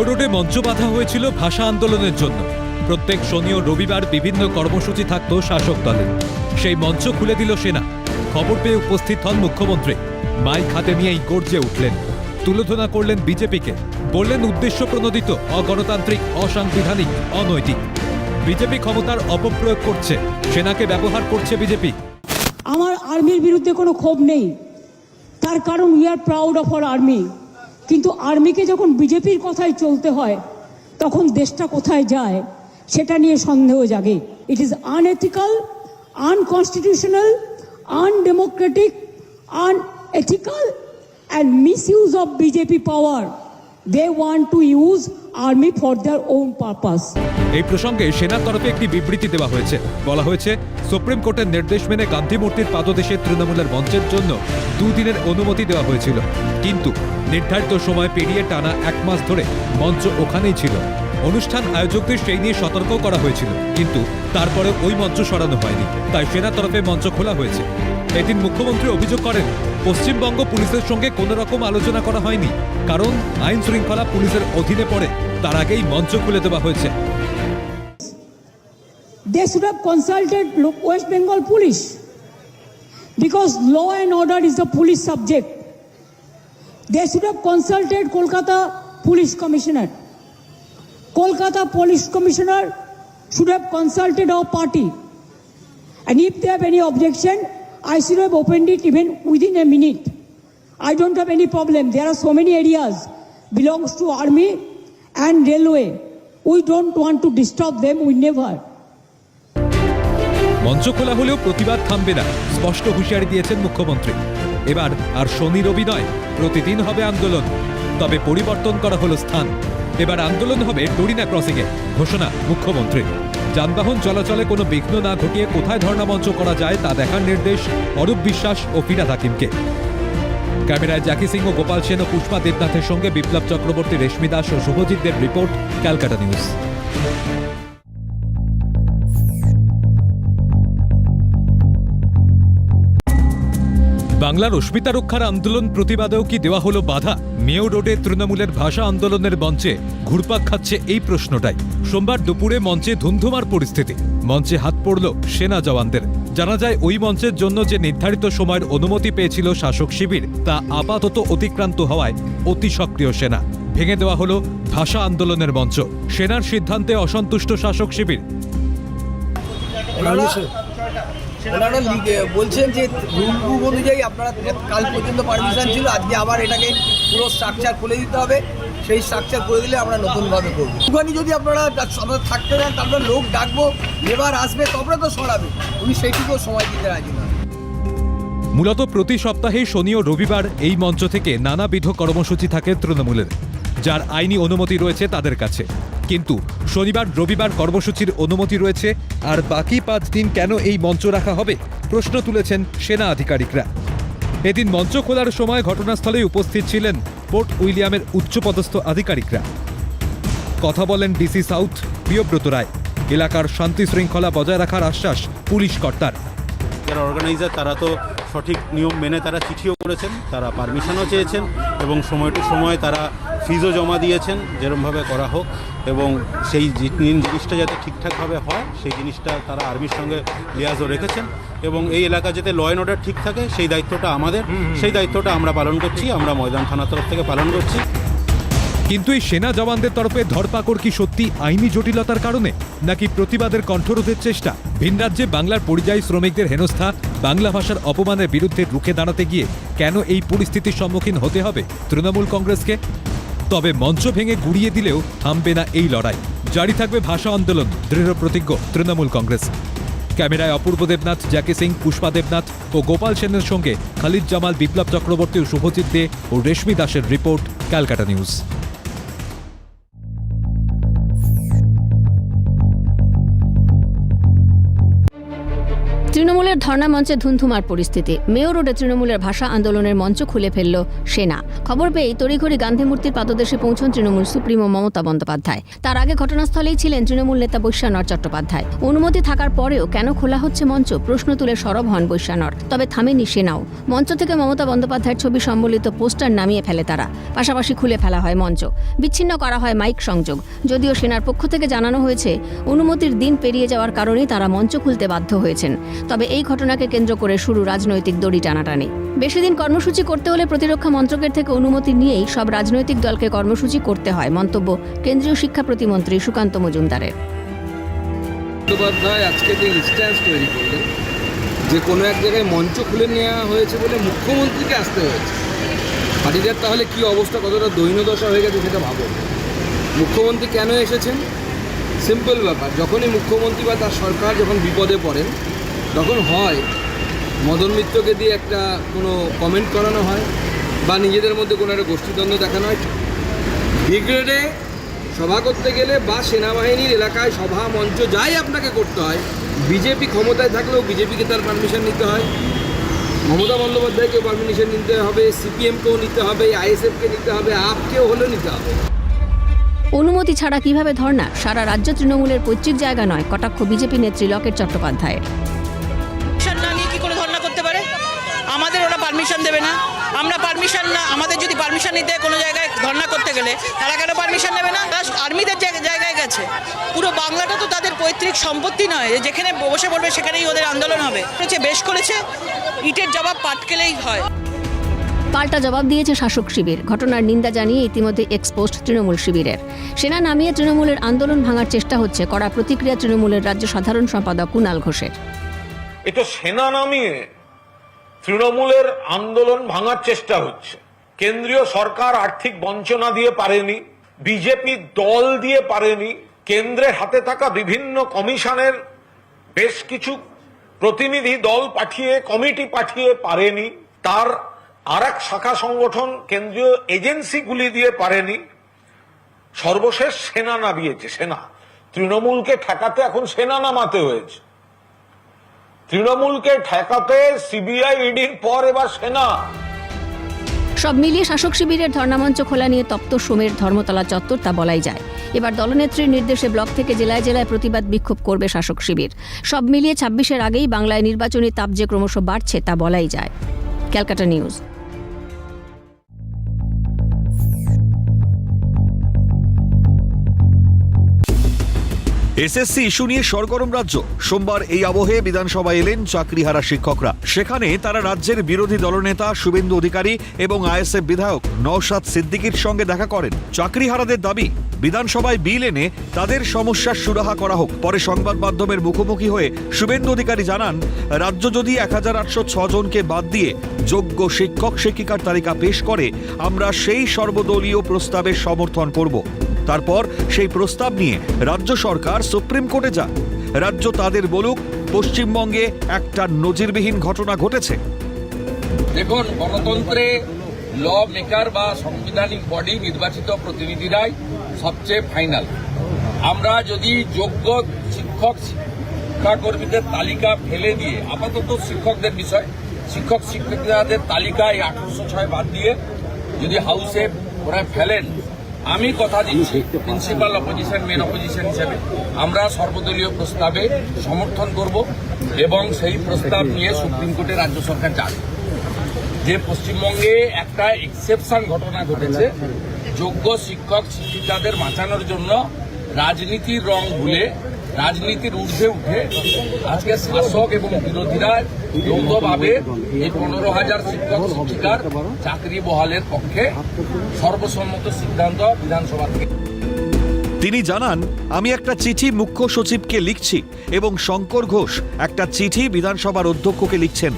Mayor রোডে মঞ্চ বাঁধা হয়েছিল ভাষা আন্দোলনের জন্য। প্রত্যেক শনি ও রবিবার বিভিন্ন কর্মসূচি থাকত শাসক দলের। সেই মঞ্চ খুলে দিল সেনা। খবর পেয়ে উপস্থিত হন মুখ্যমন্ত্রী। মাইক হাতে নিয়েই গর্জে উঠলেন। তুলোধনা করলেন বিজেপিকে। বললেন উদ্দেশ্য প্রণোদিত অগণতান্ত্রিক, অসাংবিধানিক, অনৈতিক। বিজেপি ক্ষমতার অপপ্রয়োগ করছে। সেনাকে ব্যবহার করছে বিজেপি। আমার আর্মির বিরুদ্ধে কোনো ক্ষোভ নেই। তার কারণ we are proud of our army কিন্তু আর্মিকে যখন বিজেপির কথায় চলতে হয়, তখন দেশটা কোথায় যায় সেটা নিয়ে সন্দেহ জাগে। It is unethical unconstitutional undemocratic unethical and misuse of BJP power they want to use army for their own purpose এই প্রসঙ্গে সেনার তরফে একটি বিবৃতি দেওয়া হয়েছে। বলা হয়েছে, সুপ্রিম কোর্টের নির্দেশ মেনে গান্ধী মূর্তির পাদদেশে তৃণমূলের মঞ্চের জন্য দুদিনের অনুমতি দেওয়া হয়েছিল। কিন্তু নির্ধারিত সময় পেরিয়ে টানা এক মাস ধরে মঞ্চ ওখানেই ছিল। অনুষ্ঠান আয়োজকদের সেই নিয়ে সতর্ক করা হয়েছিল। কিন্তু তারপরে ওই মঞ্চ সরানো হয়নি। তাই সেনা তরফে মঞ্চ খোলা হয়েছে। এদিন মুখ্যমন্ত্রী অভিযোগ করেন, পশ্চিমবঙ্গ পুলিশের সঙ্গে কোনো রকম আলোচনা করা হয়নি। কারণ আইন শৃঙ্খলা পুলিশের অধীনে পড়ে, তার আগেই মঞ্চ খুলে দেওয়া হয়েছে। They should have consulted West Bengal police, because law and order is the police subject. They should have consulted Kolkata Police Commissioner. Kolkata Police Commissioner should have consulted our party. And if they have any objection, I should have opened it even within a minute. I don't have any problem. There are so many areas belongs to army and railway. We don't want to disturb them. We never. মঞ্চ খোলা হলেও প্রতিবাদ থামবে না স্পষ্ট হুঁশিয়ারি দিয়েছেন মুখ্যমন্ত্রী এবার আর শনি রবি নয় প্রতিদিন হবে আন্দোলন তবে পরিবর্তন করা হলো স্থান এবার আন্দোলন হবে ডরিনা ক্রসিংয়ে। ঘোষণা মুখ্যমন্ত্রী যানবাহন চলাচলে কোনো বিঘ্ন না ঘটিয়ে কোথায় ধর্নামঞ্চ করা যায় তা দেখার নির্দেশ অরূপ বিশ্বাস ও ফিরাদ হাকিমকে। ক্যামেরায় জাকি সিং ও গোপাল সেন ও পুষ্পা দেবনাথের সঙ্গে বিপ্লব চক্রবর্তী রেশমি দাস ও Subhajit Deb report, Calcutta news. বাংলার অস্মিতা রক্ষার আন্দোলন প্রতিবাদেও কি দেওয়া হলো বাধা? মেয় রোডে তৃণমূলের ভাষা আন্দোলনের মঞ্চে ঘুরপাক খাচ্ছে এই প্রশ্নটাই। সোমবার দুপুরে মঞ্চে ধুমধুমার পরিস্থিতি। মঞ্চে হাত পড়ল সেনা জওয়ানদের। জানা যায় ওই মঞ্চের জন্য যে নির্ধারিত সময়ের অনুমতি পেয়েছিল শাসক শিবির, তা আপাতত অতিক্রান্ত হওয়ায় অতি সক্রিয় সেনা। ভেঙে দেওয়া হলো ভাষা আন্দোলনের মঞ্চ। সেনার সিদ্ধান্তে অসন্তুষ্ট শাসক শিবির। ওনারা বলছেন যে রুল অনুযায়ী আপনারা কাল পর্যন্ত পারমিশন ছিল, আজকে আবার এটাকে পুরো স্ট্রাকচার খুলে দিতে হবে। সেই স্ট্রাকচার করে দিলে আমরা নতুনভাবে করব। ওখানে যদি আপনারা আমাদের থাকতে দেন তারপরে লোক ডাকবো লেবার আসবে তবে তো সরাবে। উনি সেইটুকুও সময় দিতে রাজি না মূলত প্রতি সপ্তাহে শনি ও রবিবার এই মঞ্চ থেকে নানাবিধ কর্মসূচি থাকে তৃণমূলের। যার আইনি অনুমতি রয়েছে তাদের কাছে। কিন্তু শনিবার, রবিবার কর্মসূচির অনুমতি রয়েছে, আর বাকি পাঁচ দিন কেন এই মঞ্চ রাখা হবে? প্রশ্ন তুলেছেন সেনা আধিকারিকরা। এদিন মঞ্চ খোলার সময় ঘটনাস্থলে উপস্থিত ছিলেন পোর্ট উইলিয়ামের উচ্চপদস্থ আধিকারিকরা। কথা বলেন ডিসি সাউথ প্রিয়ব্রত রায়। এলাকার শান্তি শৃঙ্খলা বজায় রাখার আশ্বাস পুলিশ কর্তার। যারা অর্গানাইজার তারা তো সঠিক নিয়ম মেনে তারা চিঠিও করেছেন, তারা পারমিশনও চেয়েছেন, এবং সময় টু সময় তারা ফিজও জমা দিয়েছেন যেরমভাবে করা হোক এবং সেই জিনিসটা যাতে ঠিকঠাকভাবে হয় সেই জিনিসটা তারা আর্মির সঙ্গে লিয়াজও রেখেছেন এবং এই এলাকা যাতে ল অ্যান্ড অর্ডার ঠিক থাকে সেই দায়িত্বটা আমাদের। সেই দায়িত্বটা আমরা পালন করছি আমরা ময়দান থানার তরফ থেকে পালন করছি। কিন্তু এই সেনা জওয়ানদের তরফে ধরপাকড় কি সত্যি আইনি জটিলতার কারণে নাকি প্রতিবাদের কণ্ঠরোধের চেষ্টা? ভিন রাজ্যে বাংলার পরিযায়ী শ্রমিকদের হেনস্থা বাংলা ভাষার অপমানের বিরুদ্ধে রুখে দাঁড়াতে গিয়ে কেন এই পরিস্থিতির সম্মুখীন হতে হবে তৃণমূল কংগ্রেসকে? তবে মঞ্চ ভেঙে গুড়িয়ে দিলেও থামবে না এই লড়াই। জারি থাকবে ভাষা আন্দোলন, দৃঢ় প্রতিজ্ঞ তৃণমূল কংগ্রেস। ক্যামেরায় অপূর্ব দেবনাথ, জ্যাকি সিং, পুষ্পা দেবনাথ ও গোপাল সেনের সঙ্গে খালিদ জামাল, বিপ্লব চক্রবর্তী ও শুভজিৎ দে ও রেশমি দাসের রিপোর্ট, ক্যালকাটা নিউজ। তৃণমূলের ধর্ণা মঞ্চে ধুন্ধুমার পরিস্থিতি। মেয়র রোডে তৃণমূলের ভাষা আন্দোলনের মঞ্চ খুলে ফেলল সেনা। খবর পেয়ে তড়িঘড়ি গান্ধী মূর্তির পাদদেশে পৌঁছন তৃণমূল সুপ্রিমো মমতা বন্দ্যোপাধ্যায়। তার আগে ঘটনাস্থলেই ছিলেন তৃণমূল নেতা বৈশ্যানর চট্টোপাধ্যায়। অনুমতি থাকার পরেও কেন খোলা হচ্ছে মঞ্চ? প্রশ্ন তুলে সরব হন বৈশ্যানর, তবে থামেনি সেনাও। মঞ্চ থেকে মমতা বন্দ্যোপাধ্যায়ের ছবি সম্বলিত পোস্টার নামিয়ে ফেলে তারা। পাশাপাশি খুলে ফেলা হয় মঞ্চ। বিচ্ছিন্ন করা হয় মাইক সংযোগ। যদিও সেনার পক্ষ থেকে জানানো হয়েছে, অনুমতির দিন পেরিয়ে যাওয়ার কারণেই তারা মঞ্চ খুলতে বাধ্য হয়েছেন। তবে এই ঘটনাকে কেন্দ্র করে শুরু রাজনৈতিক দড়ি টানাটানি। বেশি দিন কর্মসূচি করতে হলে প্রতিরক্ষা মন্ত্রকের থেকে অনুমতি নিয়েই সব রাজনৈতিক দলকে কর্মসূচি করতে হয়, মন্তব্য কেন্দ্রীয় শিক্ষা প্রতিমন্ত্রী সুকান্ত মজুমদারের। আজকে যে তৈরি যে কোনো এক জায়গায় মঞ্চ খুলে নেওয়া হয়েছে বলে মুখ্যমন্ত্রীকে আসতে হয়েছে। পার্টিদের তাহলে কি অবস্থা? কতটা দৈন্যদশা হয়ে গেছে সেটা ভাবো। মুখ্যমন্ত্রী কেন এসেছেন? সিম্পল ব্যাপার, যখনই মুখ্যমন্ত্রী বা তার সরকার যখন বিপদে পড়েন তখন হয়, মদন মিত্রকে দিয়ে একটা কোনো কমেন্ট করানো হয় বা নিজেদের মধ্যে কোনো একটা গোষ্ঠীদ্বন্দ্ব দেখানো হয়, ব্রিগেডে সভা করতে গেলে বা সেনাবাহিনীর এলাকায় সভা মঞ্চ যাই আপনাকে করতে হয়, বিজেপি ক্ষমতায় থাকলেও বিজেপিকে তার পারমিশন নিতে হয়, মমতা বন্দ্যোপাধ্যায়কেও পারমিশন নিতে হবে, সিপিএমকেও নিতে হবে, আইএসএফকে নিতে হবে, আপকেও হলেও নিতে হবে। অনুমতি ছাড়া কীভাবে ধর্ণা? সারা রাজ্য তৃণমূলের পৈতৃক জায়গা নয়, কটাক্ষ বিজেপি নেত্রী লকেট চট্টোপাধ্যায়ের। পারমিশন দেবে না? আমরা পারমিশন না আমাদের যদি পারমিশন নিতে কোনো জায়গায় ধর্ণা করতে গেলে তারা কেন পারমিশন নেবে না? তারা আর্মিদের জায়গায় গেছে। পুরো বাংলাটা তো তাদের পৈতৃক সম্পত্তি নয়। যেখানে বসে পড়বে সেখানেই ওদের আন্দোলন হবে। হচ্ছে বেশ করেছে। ইটের জবাব পাটকেলেই হয়। পাল্টা জবাব দিয়েছে শাসক শিবির। ঘটনার নিন্দা জানিয়ে ইতিমধ্যে এক্সপোস্ট তৃণমূল শিবিরের। সেনা নামিয়ে তৃণমূলের আন্দোলন ভাঙার চেষ্টা হচ্ছে কড়া প্রতিক্রিয়া তৃণমূলের রাজ্য সাধারণ সম্পাদক কুণাল ঘোষের। এটা সেনা নামিয়ে তৃণমূলের আন্দোলন ভাঙার চেষ্টা হচ্ছে। কেন্দ্রীয় সরকার আর্থিক বঞ্চনা দিয়ে পারেনি, বিজেপি দল দিয়ে পারেনি, কেন্দ্রের হাতে থাকা বিভিন্ন কমিশনের বেশ কিছু প্রতিনিধি দল পাঠিয়ে, কমিটি পাঠিয়ে পারেনি। তার আর এক শাখা সংগঠন কেন্দ্রীয় এজেন্সিগুলি দিয়ে পারেনি। সর্বশেষ সেনা নামিয়েছে, সেনা। তৃণমূলকে ঠেকাতে এখন সেনা নামাতে হয়েছে। তৃণমূলকে ঠেকাতে সিবিআই ইডির পর এবার সেনা। সব মিলিয়ে শাসক শিবিরের ধর্ণামঞ্চ খোলা নিয়ে তপ্ত সোমের ধর্মতলা চত্বর, তা বলাই যায়। এবার দলনেত্রীর নির্দেশে ব্লক থেকে জেলায় জেলায় প্রতিবাদ বিক্ষোভ করবে শাসক শিবির। সব মিলিয়ে ছাব্বিশের আগেই বাংলায় নির্বাচনী তাপ যে ক্রমশ বাড়ছে, তা বলাই যায়। ক্যালকাটা নিউজ। এসএসসি ইস্যু নিয়ে সরগরম রাজ্য। সোমবার এই আবহে বিধানসভায় এলেন চাকরিহারা শিক্ষকরা। সেখানে তারা রাজ্যের বিরোধী দলনেতা, শুভেন্দু অধিকারী এবং আইএসএফ বিধায়ক নওশাদ সিদ্দিকীর সঙ্গে দেখা করেন। চাকরিহারাদের দাবি, বিধানসভায় বিল এনে তাদের সমস্যার সুরাহা করা হোক। পরে সংবাদ মাধ্যমের মুখোমুখি হয়ে শুভেন্দু অধিকারী জানান, রাজ্য যদি এক হাজার আটশো জনকে বাদ দিয়ে যোগ্য শিক্ষক শিক্ষিকার তালিকা পেশ করে, আমরা সেই সর্বদলীয় প্রস্তাবের সমর্থন করব। তারপর সেই প্রস্তাব নিয়ে রাজ্য সরকার সুপ্রিম কোর্টে যান রাজ্য তাদের বলুক, পশ্চিমবঙ্গে একটা নজিরবিহীন ঘটনা ঘটেছে। দেখুন, গণতন্ত্রে ল মেকার বা সাংবিধানিক বডি নির্বাচিত প্রতিনিধিরাই সবচেয়ে ফাইনাল আমরা যদি যোগ্য শিক্ষক, শিক্ষাকর্মীদের তালিকা ফেলে দিয়ে, আপাতত শিক্ষকদের বিষয় শিক্ষক শিক্ষিকাদের তালিকায় আঠারোশো ছয় বাদ দিয়ে যদি হাউসে ওরা ফেলেন আমি কথা দিচ্ছি প্রিন্সিপাল অপোজিশন মেন অপোজিশন হিসেবে। আমরা সর্বদলীয় প্রস্তাবে সমর্থন করব এবং সেই প্রস্তাব নিয়ে সুপ্রিম কোর্টে রাজ্য সরকার যাবে। যে পশ্চিমবঙ্গে একটা এক্সেপশন ঘটনা ঘটেছে যোগ্য শিক্ষক শিক্ষিকাদের বাঁচানোর জন্য রাজনীতির রং ভুলে রাজনীতির ঊর্ধ্বে উঠে আজকে শাসক এবং বিরোধীরা যৌথভাবে এই পনেরো হাজার শিক্ষক, শিক্ষিকার চাকরি বহালের পক্ষে সর্বসম্মত সিদ্ধান্ত বিধানসভা থেকে। তিনি জানান, আমি একটা চিঠি মুখ্য সচিবকে লিখছি এবং শঙ্কর ঘোষ একটা চিঠি বিধানসভার অধ্যক্ষকে লিখছেন।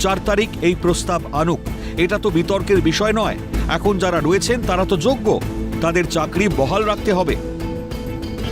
চার তারিখ এই প্রস্তাব আনুক। এটা তো বিতর্কের বিষয় নয়। এখন যারা রয়েছেন তারা তো যোগ্য। তাদের চাকরি বহাল রাখতে হবে।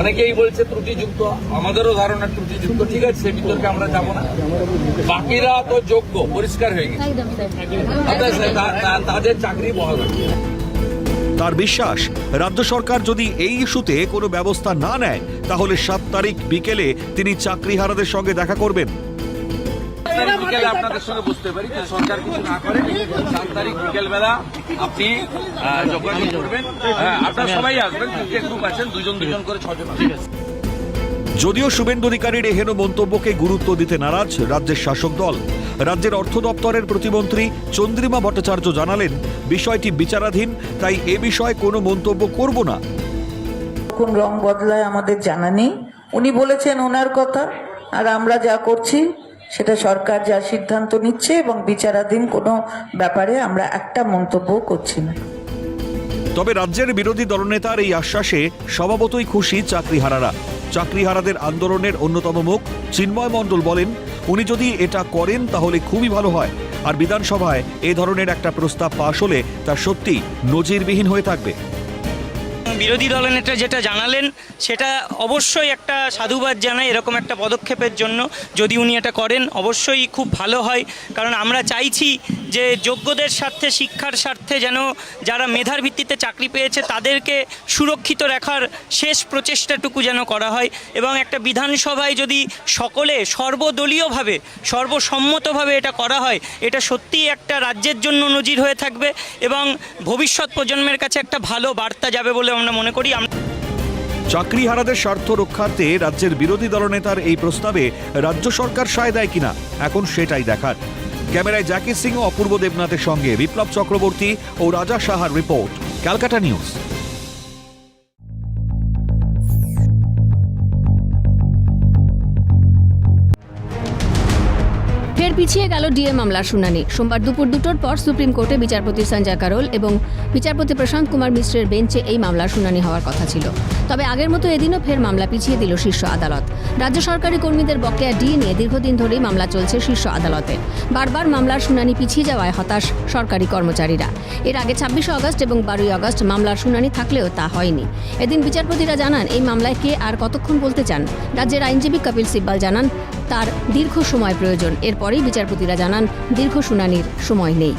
অনেকেই বলছে ত্রুটিযুক্ত আমাদেরও ধারণা ত্রুটিযুক্ত ঠিক আছে সে বিতর্কে আমরা যাব না। বাকিরা তো যোগ্য পরিষ্কার হয়ে গেছে। তাদের চাকরি বহাল তার বিশ্বাস রাজ্য সরকার যদি এই ইস্যুতে কোনো ব্যবস্থা না নেয় তাহলে সাত তারিখ বিকেলে তিনি চাকরিহারাদের সঙ্গে দেখা করবেন। বিকেলে আপনাদের সঙ্গে বুঝতে পারি যে সরকার কিছু না করে সাত তারিখ বিকেল বেলা আপনি যোগাযোগ করবেন হ্যাঁ আপনারা সবাই আসবেন তিনটে গ্রুপ আছেন দুজন দুজন করে ছজন ঠিক আছে। যদিও শুভেন্দু অধিকারীর এহেন মন্তব্যকে গুরুত্ব দিতে নারাজ রাজ্যের শাসক দল রাজ্যের অর্থ দপ্তরের প্রতিমন্ত্রী চন্দ্রিমা ভট্টাচার্য জানালেন বিষয়টি বিচারাধীন তাই এ বিষয়ে কোনো মন্তব্য করব না। কোন রং বদলায় আমাদের জানা নেই। উনি বলেছেন ওনার কথা আর আমরা যা করছি সেটা সরকার যা সিদ্ধান্ত নিচ্ছে এবং বিচারাধীন কোনো ব্যাপারে আমরা একটা মন্তব্য করছি না। তবে রাজ্যের বিরোধী দলনেতার এই আশ্বাসে স্বভাবতই খুশি চাকরিহারারা। চাকরিহারাদের আন্দোলনের অন্যতম মুখ চিন্ময় মণ্ডল বলেন, উনি যদি এটা করেন তাহলে খুবই ভালো হয়। আর বিধানসভায় এ ধরনের একটা প্রস্তাব পাশ হলে তা সত্যি নজিরবিহীন হয়ে থাকবে। বিরোধী দলনেতা যেটা জানালেন, সেটা অবশ্যই একটা সাধুবাদ জানায় এরকম একটা পদক্ষেপের জন্য। যদি উনি এটা করেন, অবশ্যই খুব ভালো হয়। কারণ আমরা চাইছি যে যোগ্যদের স্বার্থে, শিক্ষার স্বার্থে যেন যারা মেধার ভিত্তিতে চাকরি পেয়েছে, তাদেরকে সুরক্ষিত রাখার শেষ প্রচেষ্টাটুকু যেন করা হয়। এবং একটা বিধানসভায় যদি সকলে সর্বদলীয়ভাবে, সর্বসম্মতভাবে এটা করা হয়, এটা সত্যিই একটা রাজ্যের জন্য নজির হয়ে থাকবে। এবং ভবিষ্যৎ প্রজন্মের কাছে একটা ভালো বার্তা যাবে বলে আমরা মনে করি, আমরা চাকরিহারাদের স্বার্থ রক্ষার্থে রাজ্যের বিরোধী দলনেতার এই প্রস্তাবে রাজ্য সরকার সায় দেয় কিনা, এখন সেটাই দেখার। ক্যামেরায় জাকির সিং ও অপূর্ব দেবনাথের সঙ্গে বিপ্লব চক্রবর্তী ও রাজা সাহার রিপোর্ট, ক্যালকাটা নিউজ। পিছিয়ে গেল ডিএ মামলার শুনানি। সোমবার দুপুর দুটোর পর সুপ্রিম কোর্টে বিচারপতি সঞ্জয় কারোল এবং বিচারপতি প্রশান্ত কুমার মিশ্রের বেঞ্চে এই মামলার শুনানি হওয়ার কথা ছিল। তবে আগের মতো এদিনও ফের মামলা পিছিয়ে দিল শীর্ষ আদালত। রাজ্য সরকারি কর্মীদের বকেয়া ডিএ নিয়ে দীর্ঘদিন ধরেই মামলা চলছে শীর্ষ আদালতে। বারবার মামলার শুনানি পিছিয়ে যাওয়ায় হতাশ সরকারি কর্মচারীরা। এর আগে ছাব্বিশে আগস্ট এবং বারোই আগস্ট মামলার শুনানি থাকলেও তা হয়নি। এদিন বিচারপতিরা জানান, এই মামলায় কে আর কতক্ষণ বলতে চান? রাজ্যের আইনজীবী কপিল সিব্বাল জানান তার দীর্ঘ সময় প্রয়োজন। এরপরেই বিচারপতিরা জানান দীর্ঘ শুনানির সময় নেই।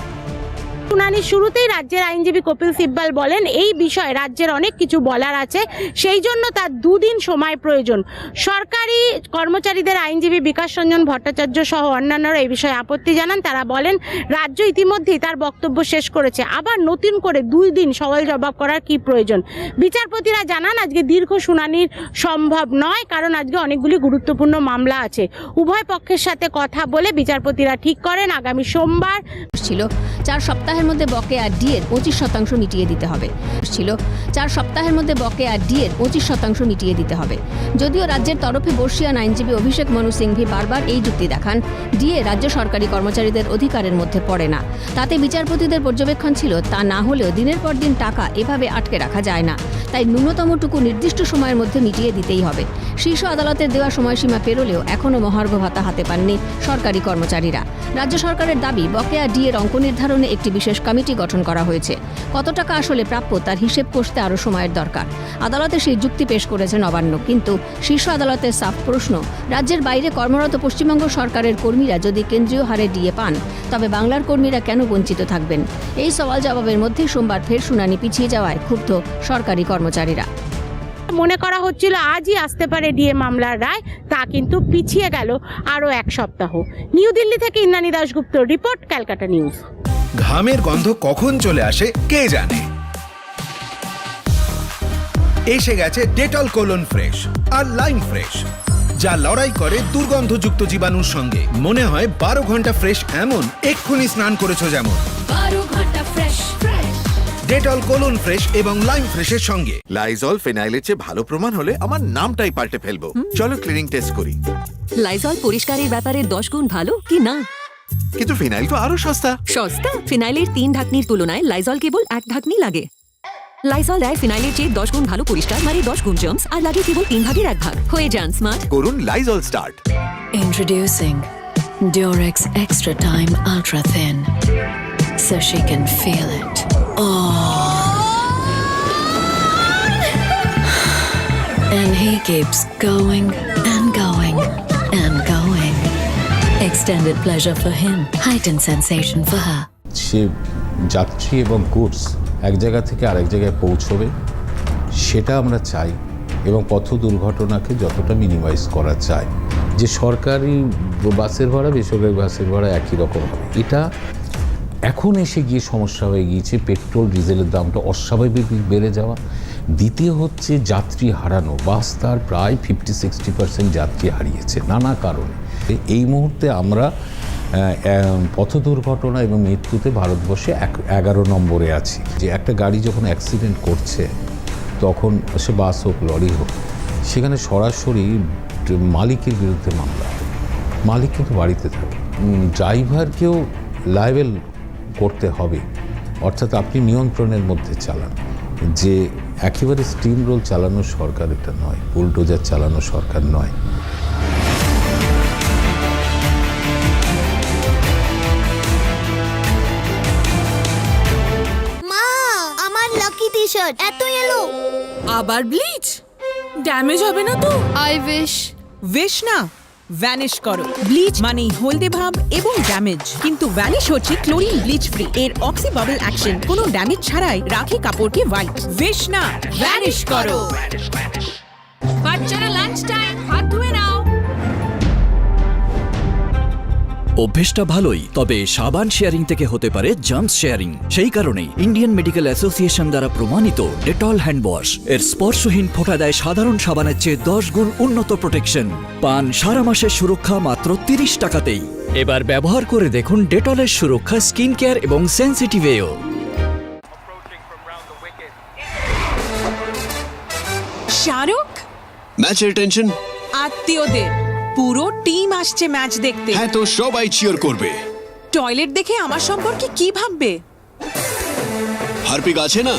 শুনানির শুরুতেই রাজ্যের আইনজীবী কপিল সিব্বাল বলেন, এই বিষয়ে রাজ্যের অনেক কিছু বলার আছে, সেই জন্য তার দুদিন সময় প্রয়োজন। সরকারি কর্মচারীদের আইনজীবী বিকাশ রঞ্জন ভট্টাচার্য সহ অন্যান্যরা এই বিষয়ে আপত্তি জানান। তারা বলেন, রাজ্য ইতিমধ্যেই তার বক্তব্য শেষ করেছে। আবার নতুন করে দুই দিন সওয়াল জবাব করার কি প্রয়োজন? বিচারপতিরা জানান, আজকে দীর্ঘ শুনানির সম্ভব নয়, কারণ আজকে অনেকগুলি গুরুত্বপূর্ণ মামলা আছে। উভয় পক্ষের সাথে কথা বলে বিচারপতিরা ঠিক করেন, আগামী সোমবার ছিল। চার সপ্তাহের মধ্যে বকেয়া ডিএর পঁচিশ শতাংশ মিটিয়ে দিতে হবে। ছিল, চার সপ্তাহের মধ্যে বকেয়া ডিএর পঁচিশ শতাংশ মিটিয়ে দিতে হবে। যদিও রাজ্যের তরফে বর্ষিয়ান আইনজীবী অভিষেক মনু সিংভি বারবার এই যুক্তি দেখান ডিএ রাজ্য সরকারি কর্মচারীদের অধিকারের মধ্যে পড়ে না। তাতে বিচারপতিদের পর্যবেক্ষণ ছিল, তা না হলেও দিনের পর দিন টাকা এভাবে আটকে রাখা যায় না। তাই ন্যূনতমটুকু নির্দিষ্ট সময়ের মধ্যে মিটিয়ে দিতেই হবে। শীর্ষ আদালতের দেওয়া সময়সীমা পেরোলেও এখনও মহার্ঘ ভাতা হাতে পাননি সরকারি কর্মচারীরা। রাজ্য সরকারের দাবি, বকেয়া ডিএর অঙ্ক নির্ধারণে একটি বিশেষ কমিটি গঠন করা হয়েছে। কত টাকা আসলে প্রাপ্য তার হিসেব কষতে আরও সময়ের দরকার। আদালতে সেই যুক্তি পেশ করেছে নবান্ন কিন্তু শীর্ষ আদালতের সাফ প্রশ্ন, রাজ্যের বাইরে কর্মরত পশ্চিমবঙ্গ সরকারের কর্মীরা যদি কেন্দ্রীয় হারে ডিএ পান, তবে বাংলার কর্মীরা কেন বঞ্চিত থাকবেন? এই সওয়াল জবাবের মধ্যে সোমবার ফের শুনানি পিছিয়ে যাওয়ায় ক্ষুব্ধ সরকারি কর্মচারীরা। মনে করা হচ্ছিল আজই আসতে পারে ডিএ মামলার রায় তা কিন্তু পিছিয়ে গেল আরও এক সপ্তাহ। নিউ দিল্লি থেকে Indrani Dasgupta report Calcutta news. ঘামের গন্ধ কখন চলে আসে কে জানে? এসে গেছে ডেটল কোলন ফ্রেশ আর লাইম ফ্রেশ যা লড়াই করে দুর্গন্ধযুক্ত জীবাণুর সঙ্গে। মনে হয় বারো ঘণ্টা ফ্রেশ এমন এক্ষুনি স্নান করেছ যেমন। ডেটল কোলন ফ্রেশ এবং লাইম ফ্রেশের সঙ্গে। লাইজল ফেনাইলের চেয়ে ভালো প্রমাণ হলে আমার নামটাই পাল্টে ফেলব। চলো ক্লিনিং টেস্ট করি। লাইজল পরিষ্কারের ব্যাপারে দশ গুণ ভালো কি না? কিন্তু ফিনাইল তো আরও সস্তা। সস্তা? ফিনাইলের তিন ঢাকনির তুলনায় লাইজল কেবল এক ঢাকনি লাগে। লাইজল দেয় ফিনাইলের চেয়ে দশ গুণ ভালো পরিষ্কার মানে দশ গুণ জার্মস আর লাগে কেবল তিন ভাগের এক ভাগ। হয়ে যান স্মার্ট করুন Lizol start Introducing Durex Extra Time Ultra Thin so she can feel it. And he keeps going and going and going. Extended pleasure for him, heightened sensation for her. সে যাত্রী এবং গুডস এক জায়গা থেকে আরেক জায়গায় পৌঁছবে সেটা আমরা চাই এবং পথ দুর্ঘটনাকে যতটা মিনিমাইজ করা চাই যে সরকারি বাসের ভাড়া বেসরকারি বাসের ভাড়া একই রকম হবে এটা এখন এসে গিয়ে সমস্যা হয়ে গিয়েছে পেট্রোল ডিজেলের দামটা অস্বাভাবিক বেড়ে যাওয়া দ্বিতীয় হচ্ছে যাত্রী হারানো। বাস তার প্রায় ফিফটি সিক্সটি পার্সেন্ট যাত্রী হারিয়েছে, নানা কারণে। এই মুহূর্তে আমরা পথ দুর্ঘটনা এবং মৃত্যুতে ভারতবর্ষে এক, এগারো নম্বরে আছি। যে একটা গাড়ি যখন অ্যাক্সিডেন্ট করছে, তখন সে বাস হোক, লরি হোক, সেখানে সরাসরি মালিকের বিরুদ্ধে মামলা মালিক কিন্তু বাড়িতে থাকে। ড্রাইভারকেও লাইবেল করতে হবে, অর্থাৎ আপনি নিয়ন্ত্রণের মধ্যে চালান। যে একেবারে স্টিম রোল চালানো সরকার এটা নয় বুলডোজার চালানো সরকার নয়। মা আমার লাকি টি শার্ট এত এলো আবার ব্লিচ ড্যামেজ হবে না তো? আই উইশ বেশ না? ভ্যানিশ করো। ব্লিচ মানেই হলদে ভাব এবং ড্যামেজ কিন্তু ভ্যানিশ হচ্ছে ক্লোরিন ব্লিচ ফ্রি এর অক্সি বাবল অ্যাকশন কোনো ড্যামেজ ছাড়াই রাখে কাপড়কে হোয়াইট বেশ না ভ্যানিশ করো। বাচ্চারা লাঞ্চ টাইম হাত ধুয়ে নাও। অভ্যেসটা ভালোই তবে সাবান শেয়ারিং থেকে হতে পারে জাম্পস শেয়ারিং। সেই কারণেই ইন্ডিয়ান মেডিকেল অ্যাসোসিয়েশন দ্বারা প্রমাণিত ডেটল হ্যান্ড ওয়াশ। এর স্পর্শহীন ফোঁটা দেয় সাধারণ সাবানের চেয়ে দশ গুণ উন্নত প্রোটেকশন। পান সারা মাসের সুরক্ষা মাত্র তিরিশ টাকাতেই। এবার ব্যবহার করে দেখুন ডেটলের সুরক্ষা স্কিন কেয়ার এবং সেন্সিটিভেও শাহরুখ? ম্যাচের টেনশন আত্মীয়দের। পুরো টিম আসছে ম্যাচ দেখতে। হ্যাঁ তো সবাই চিয়ার করবে। টয়লেট দেখে আমার সম্পর্কে কি ভাববে? হারপিক আছে না?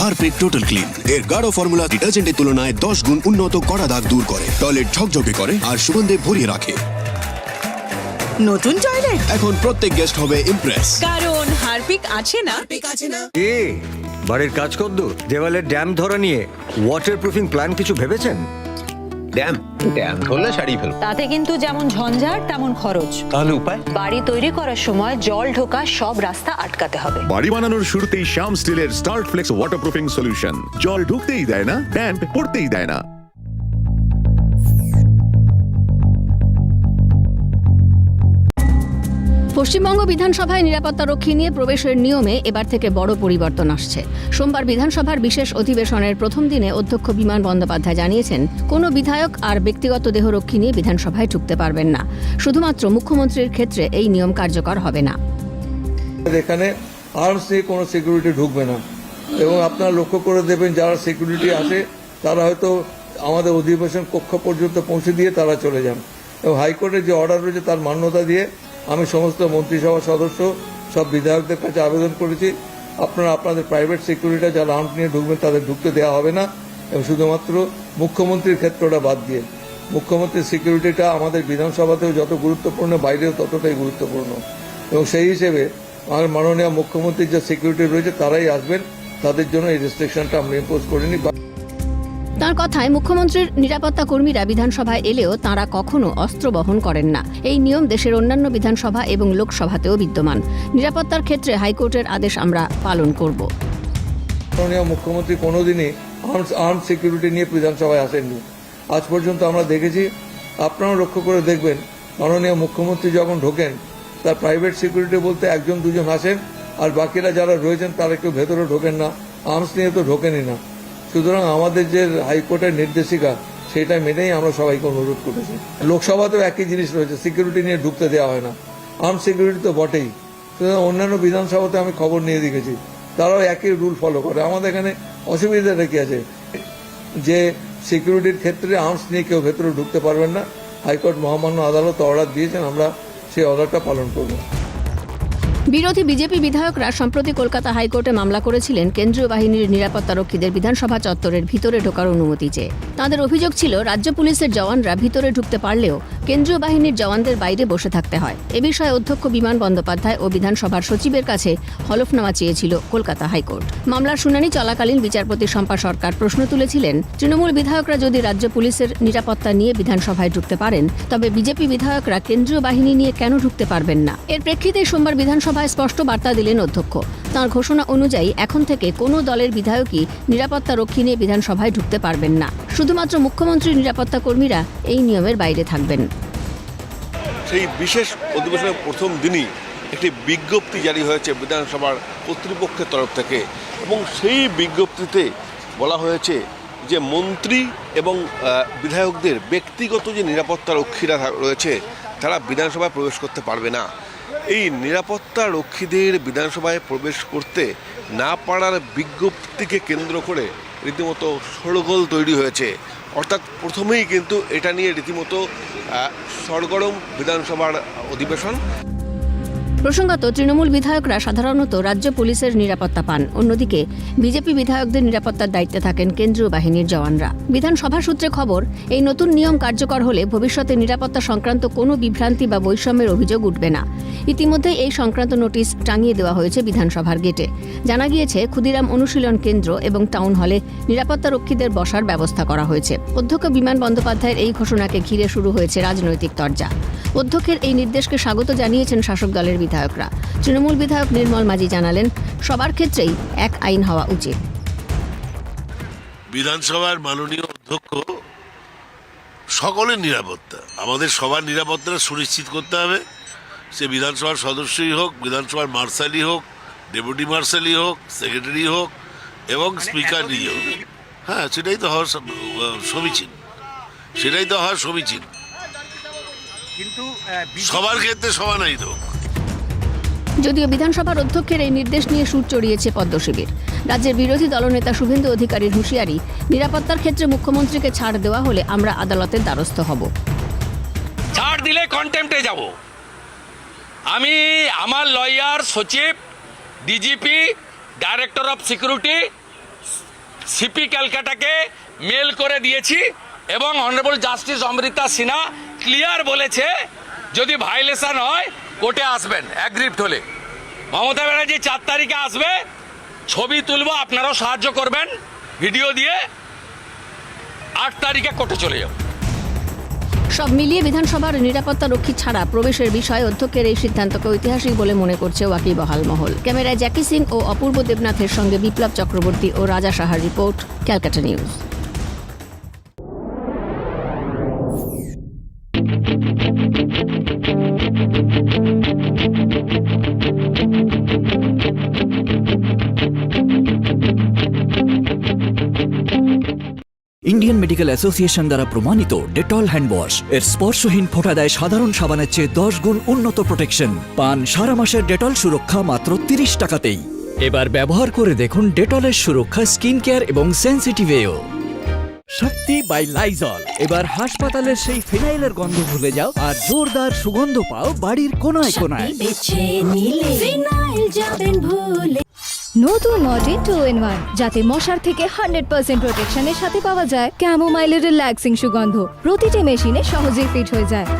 হারপিক টোটাল ক্লিন এর গাঢ় ফর্মুলা ডিটারজেন্টের তুলনায় দশ গুণ উন্নত কড়া দাগ দূর করে। টয়লেট ঝকঝকে করে আর সুগন্ধে ভরিয়ে রাখে। নতুন টয়লেট? এখন প্রত্যেক গেস্ট হবে ইমপ্রেস কারণ হারপিক আছে না? পেক আছে না। এ বাড়ির কাজ কদ্দূর? দেওয়ালে ড্যাম ধরা নিয়ে ওয়াটারপ্রুফিং প্ল্যান কিছু ভেবেছেন? ড্যাম ড্যাম ধরলে সারিয়ে ফেলব তাতে কিন্তু যেমন ঝঞ্ঝাট তেমন খরচ। তাহলে উপায়? বাড়ি তৈরি করার সময় জল ঢোকা সব রাস্তা আটকাতে হবে। বাড়ি বানানোর শুরুতেই শ্যাম স্টিলের স্টার্ট ফ্লেক্স ওয়াটারপ্রুফিং সলিউশন জল ঢুকতেই দেয় না ড্যাম্প পড়তেই দেয় না। পশ্চিমবঙ্গ বিধানসভায় নিরাপত্তারক্ষী নিয়ে প্রবেশের নিয়মে এবার থেকে বড় পরিবর্তন আসছে। সোমবার বিধানসভার বিশেষ অধিবেশনের প্রথম দিনে অধ্যক্ষ বিমান বন্দ্যোপাধ্যায় জানিয়েছেন, কোনো বিধায়ক আর ব্যক্তিগত দেহরক্ষী নিয়ে বিধানসভায় ঢুকতে পারবেন না। শুধুমাত্র মুখ্যমন্ত্রীর ক্ষেত্রে এই নিয়ম কার্যকর হবে না। এখানে আর্মস নিয়ে কোনো সিকিউরিটি ঢুকবে না। এবং আপনারা লক্ষ্য করে দেবেন, যারা সিকিউরিটি আসে, তারা হয়তো আমাদের অধিবেশন কক্ষ পর্যন্ত পৌঁছে দিয়ে তারা চলে যান। এবং হাইকোর্টের যে অর্ডার রয়েছে, তার মান্যতা দিয়ে আমি সমস্ত মন্ত্রিসভার সদস্য, সব বিধায়কদের কাছে আবেদন করেছি। আপনারা আপনাদের প্রাইভেট সিকিউরিটি যারা আর্মস নিয়ে ঢুকবেন তাদের ঢুকতে দেওয়া হবে না। এবং শুধুমাত্র মুখ্যমন্ত্রীর ক্ষেত্রে ওটা বাদ দিয়ে। মুখ্যমন্ত্রীর সিকিউরিটিটা আমাদের বিধানসভাতেও যত গুরুত্বপূর্ণ, বাইরেও ততটাই গুরুত্বপূর্ণ। এবং সেই হিসেবে আমার মাননীয় মুখ্যমন্ত্রীর যে সিকিউরিটি রয়েছে, তারাই আসবেন। তাদের জন্য এই রেস্ট্রিকশনটা আমরা ইম্পোজ করিনি। তার কথায় মুখ্যমন্ত্রীর নিরাপত্তা কর্মীরা বিধানসভায় এলেও তাঁরা কখনো অস্ত্র বহন করেন না। এই নিয়ম দেশের অন্যান্য বিধানসভা এবং লোকসভাতেও বিদ্যমান। নিরাপত্তার ক্ষেত্রে হাইকোর্টের আদেশ আমরা পালন করব। মুখ্যমন্ত্রী কোনোদিনই আর্মস আর্ম সিকিউরিটি নিয়ে বিধানসভায় আসেননি। আজ পর্যন্ত আমরা দেখেছি, আপনারাও লক্ষ্য করে দেখবেন, মাননীয় মুখ্যমন্ত্রী যখন ঢোকেন, তার প্রাইভেট সিকিউরিটি বলতে একজন দুজন আসেন, আর বাকিরা যারা রয়েছেন তারা কেউ ভেতরে ঢোকেন না। আর্মস নিয়ে তো ঢোকেনই না। সুতরাং আমাদের যে হাইকোর্টের নির্দেশিকা, সেটা মেনেই আমরা সবাইকে অনুরোধ করেছি। লোকসভাতেও একই জিনিস রয়েছে সিকিউরিটি নিয়ে ঢুকতে দেওয়া হয় না। আর্ম সিকিউরিটি তো বটেই। সুতরাং অন্যান্য বিধানসভাতে আমি খবর নিয়ে দেখেছি। তারাও একই রুল ফলো করে। আমাদের এখানে অসুবিধাটা কি আছে? যে সিকিউরিটির ক্ষেত্রে আর্মস নিয়ে কেউ ভেতরে ঢুকতে পারবেন না। হাইকোর্ট মহামান্য আদালত অর্ডার দিয়েছেন, আমরা সেই অর্ডারটা পালন করব। বিরোধী বিজেপি বিধায়করা সম্প্রতি কলকাতা হাইকোর্টে মামলা করেছিলেন। কেন্দ্রীয় বাহিনীর নিরাপত্তারক্ষীদের বিধানসভা চত্বরের ভিতরে ঢোকার অনুমতি চেয়ে। তাদের অভিযোগ ছিল, রাজ্য পুলিশের জওয়ানরা ভিতরে ঢুকতে পারলেও কেন্দ্রীয় বাহিনীর জওয়ানদের বাইরে বসে থাকতে হয়। এ বিষয়ে অধ্যক্ষ বিমান বন্দ্যোপাধ্যায় ও বিধানসভার সচিবের কাছে হলফনামা চেয়েছিল কলকাতা হাইকোর্ট। মামলার শুনানি চলাকালীন বিচারপতি শম্পা সরকার প্রশ্ন তুলেছিলেন, তৃণমূল বিধায়করা যদি রাজ্য পুলিশের নিরাপত্তা নিয়ে বিধানসভায় ঢুকতে পারেন, তবে বিজেপি বিধায়করা কেন্দ্রীয় বাহিনী নিয়ে কেন ঢুকতে পারবেন না? এর প্রেক্ষিতে সোমবার বিধানসভায় স্পষ্ট বার্তা দিলেন অধ্যক্ষ। তাঁর ঘোষণা অনুযায়ী এখন থেকে কোনো দলের বিধায়কই নিরাপত্তা রক্ষী নিয়ে বিধানসভায় ঢুকতে পারবেন না। শুধুমাত্র মুখ্যমন্ত্রীর নিরাপত্তা কর্মীরা এই নিয়মের বাইরে থাকবেন। সেই বিশেষ অধিবেশনের প্রথম দিনই একটি বিজ্ঞপ্তি জারি হয়েছে বিধানসভার কর্তৃপক্ষের তরফ থেকে এবং সেই বিজ্ঞপ্তিতে বলা হয়েছে যে মন্ত্রী এবং বিধায়কদের ব্যক্তিগত যে নিরাপত্তা রক্ষীরা রয়েছে, তারা বিধানসভায় প্রবেশ করতে পারবে না। এই নিরাপত্তা রক্ষীদের বিধানসভায় প্রবেশ করতে না পারার বিজ্ঞপ্তিকে কেন্দ্র করে রীতিমতো সরগোল তৈরি হয়েছে। অর্থাৎ প্রথমেই কিন্তু এটা নিয়ে রীতিমতো সরগরম বিধানসভার অধিবেশন। প্রসঙ্গত, তৃণমূল বিধায়করা সাধারণত রাজ্য পুলিশের নিরাপত্তা পান। অন্যদিকে, বিজেপি বিধায়কদের নিরাপত্তার দায়িত্বে থাকেন কেন্দ্রীয় বাহিনীর জওয়ানরা। বিধানসভা সূত্রে খবর, এই নতুন নিয়ম কার্যকর হলে ভবিষ্যতে নিরাপত্তা সংক্রান্ত কোনো বিভ্রান্তি বা বৈষম্যের অভিযোগ উঠবে না। ইতিমধ্যেই এই সংক্রান্ত নোটিশ টাঙিয়ে দেওয়া হয়েছে বিধানসভার গেটে। জানা গিয়েছে, ক্ষুদিরাম অনুশীলন কেন্দ্র এবং টাউন হলে নিরাপত্তা রক্ষীদের বসার ব্যবস্থা করা হয়েছে। অধ্যক্ষ বিমান বন্দ্যোপাধ্যায়ের এই ঘোষণাকে ঘিরে শুরু হয়েছে রাজনৈতিক তরজা। অধ্যক্ষের এই নির্দেশকে স্বাগত জানিয়েছেন শাসক দলের বিধায়করা। তৃণমূল বিধায়ক নির্মল মাঝি জানালেন সবার ক্ষেত্রেই এক আইন হওয়া উচিত। বিধানসভার মাননীয় অধ্যক্ষ সকলের নিরাপত্তা। আমাদের সবার নিরাপত্তাটা সুনিশ্চিত করতে হবে। সে বিধানসভার সদস্যই হোক বিধানসভার মার্শালই হোক ডেপুটি মার্শালই হোক সেক্রেটারি হোক এবং স্পিকার নিজে হোক হ্যাঁ সেটাই তো হওয়ার সম- সমীচীন। সেটাই তো হওয়ার সমীচীন। কিন্তু সবার ক্ষেত্রে সমানাই হোক যদিও বিধানসভার অধ্যক্ষের এই নির্দেশ নিয়ে সুর চড়িয়েছে পদ্ম শিবির। রাজ্যের বিরোধী দলনেতা শুভেন্দু অধিকারীর হুঁশিয়ারি, নিরাপত্তার ক্ষেত্রে মুখ্যমন্ত্রীকে ছাড় দেওয়া হলে আমরা আদালতের দ্বারস্থ হব। ছাড় দিলে কন্টেম্পটে যাব। আমি আমার লয়ার সচিব DGP director of security CP ক্যালকাটাকে mail করে দিয়েছি এবং honourable justice Amrita Sinha clear বলেছে, যদি ভাইলেশন হয় কোর্টে আসবেন অ্যাগ্রিপ্ট হলে মমতা ব্যানার্জি চার তারিখে আসবে, ছবি তুলব, আপনারাও সাহায্য করবেন, ভিডিও দিয়ে আট তারিখে কোর্টে চলে যাব। সব মিলিয়ে বিধানসভার নিরাপত্তা রক্ষী ছাড়া প্রবেশের বিষয়ে অধ্যক্ষের এই সিদ্ধান্তকে ঐতিহাসিক বলে মনে করছে ওয়াকিবহাল মহল। ক্যামেরায় জ্যাকি সিং ও অপূর্ব দেবনাথের সঙ্গে বিপ্লব চক্রবর্তী ও রাজা সাহার report, Calcutta news. Medical association দ্বারা প্রমাণিত ডেটল হ্যান্ড ওয়াশ এর স্পর্শহীন ফোঁটা দেয় সাধারণ সাবানের চেয়ে দশ গুণ উন্নত প্রোটেকশন পান সারা মাসের ডেটল সুরক্ষা মাত্র তিরিশ টাকাতেই। এবার ব্যবহার করে দেখুন ডেটলের সুরক্ষা স্কিন কেয়ার এবং সেন্সিটিভেও শক্তি বাই লাইজল এবার হাসপাতালের সেই ফিনাইলের গন্ধ ভুলে যাও আর জোরদার সুগন্ধ পাও বাড়ির কোনায় কোনায়। নতুন মডেল টু ইন ওয়ান যাতে মশার থেকে হান্ড্রেড পার্সেন্ট প্রোটেকশনের সাথে পাওয়া যায়। ক্যামোমাইলের রিল্যাক্সিং সুগন্ধ। প্রতিটি মেশিনে সহজেই ফিট হয়ে যায়। আর